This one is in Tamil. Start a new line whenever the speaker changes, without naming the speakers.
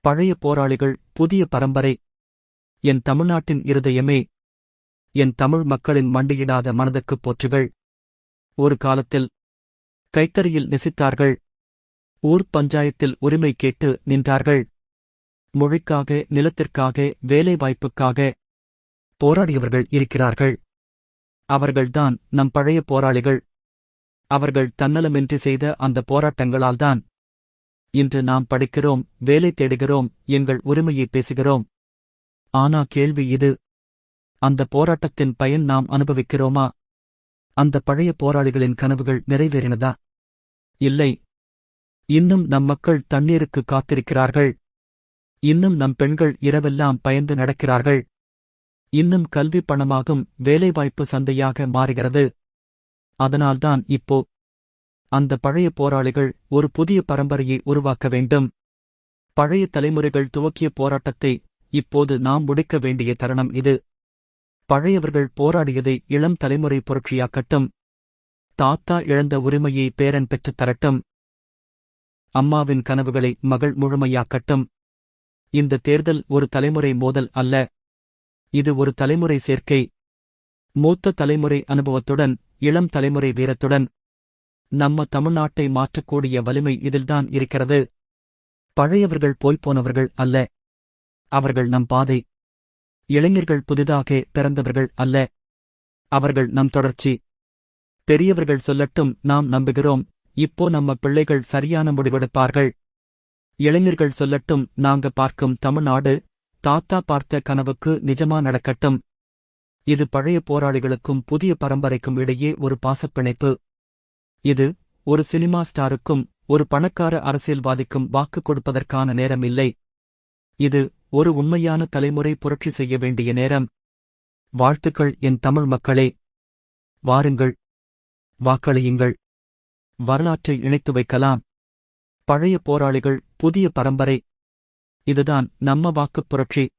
பழைய போராளிகள் புதிய பரம்பரை. என் தமிழ்நாட்டின் இருதயமே என் தமிழ் மக்களின் மண்டியிடாத மனதுக்குப் போற்றுகள். ஒரு காலத்தில் கைத்தறியில் நெசித்தார்கள். ஊர் பஞ்சாயத்தில் உரிமை கேட்டு நின்றார்கள். மொழிக்காக நிலத்திற்காக வேலைவாய்ப்புக்காக போராடியவர்கள் இருக்கிறார்கள். அவர்கள்தான் நம் பழைய போராளிகள். அவர்கள் தன்னலமின்றி செய்த அந்த போராட்டங்களால்தான் இன்று நாம் படிக்கிறோம் வேலை தேடுகிறோம் எங்கள் உரிமையை பேசுகிறோம். ஆனா கேள்வி இது. அந்த போராட்டத்தின் பயன் நாம் அனுபவிக்கிறோமா? அந்த பழைய போராளிகளின் கனவுகள் நிறைவேறினதா? இல்லை. இன்னும் நம் மக்கள் தண்ணீருக்கு காத்திருக்கிறார்கள். இன்னும் நம் பெண்கள் இரவெல்லாம் பயந்து நடக்கிறார்கள். இன்னும் கல்வி பணமாகும் வேலைவாய்ப்பு சந்தையாக மாறுகிறது. அதனால்தான் இப்போ அந்த பழைய போராளிகள் ஒரு புதிய பரம்பரையை உருவாக்க வேண்டும். பழைய தலைமுறைகள் துவக்கிய போராட்டத்தை இப்போது நாம் முடிக்க வேண்டிய தருணம் இது. பழையவர்கள் போராடியதை இளம் தலைமுறை புரட்சியாக்கட்டும். தாத்தா இழந்த உரிமையை பேரன் பெற்றுத் தரட்டும். அம்மாவின் கனவுகளை மகள் முழுமையாக்கட்டும். இந்த தேர்தல் ஒரு தலைமுறை மோதல் அல்ல. இது ஒரு தலைமுறை சேர்க்கை. மூத்த தலைமுறை அனுபவத்துடன் இளம் தலைமுறை வீரத்துடன் நம்ம தமிழ்நாட்டை மாற்றக்கூடிய வலிமை இதில்தான் இருக்கிறது. பழையவர்கள் போய்போனவர்கள் அல்ல. அவர்கள் நம் பாதை. இளைஞர்கள் புதிதாக பிறந்தவர்கள் அல்ல. அவர்கள் நம் தொடர்ச்சி. பெரியவர்கள் சொல்லட்டும் நாம் நம்புகிறோம். இப்போ நம்ம பிள்ளைகள் சரியான முடிவெடுப்பார்கள். இளைஞர்கள் சொல்லட்டும் நாங்க பார்க்கும் தமிழ்நாடு தாத்தா பார்த்த கனவுக்கு நிஜமா நடக்கட்டும். இது பழைய போராளிகளுக்கும் புதிய பரம்பரைக்கும் இடையே ஒரு பாசப்பிணைப்பு. இது ஒரு சினிமா ஸ்டாருக்கும் ஒரு பணக்கார அரசியல்வாதிக்கும் வாக்கு கொடுப்பதற்கான நேரம் இல்லை இது ஒரு உண்மையான தலைமுறை புரட்சி செய்ய வேண்டிய நேரம். வாழ்த்துக்கள் என் தமிழ் மக்களே. வாருங்கள். வாக்களியுங்கள். வரலாற்றை இணைத்து வைக்கலாம். பழைய போராளிகள் புதிய பரம்பரை. இதுதான் நம்ம வாக்குப் புரட்சி.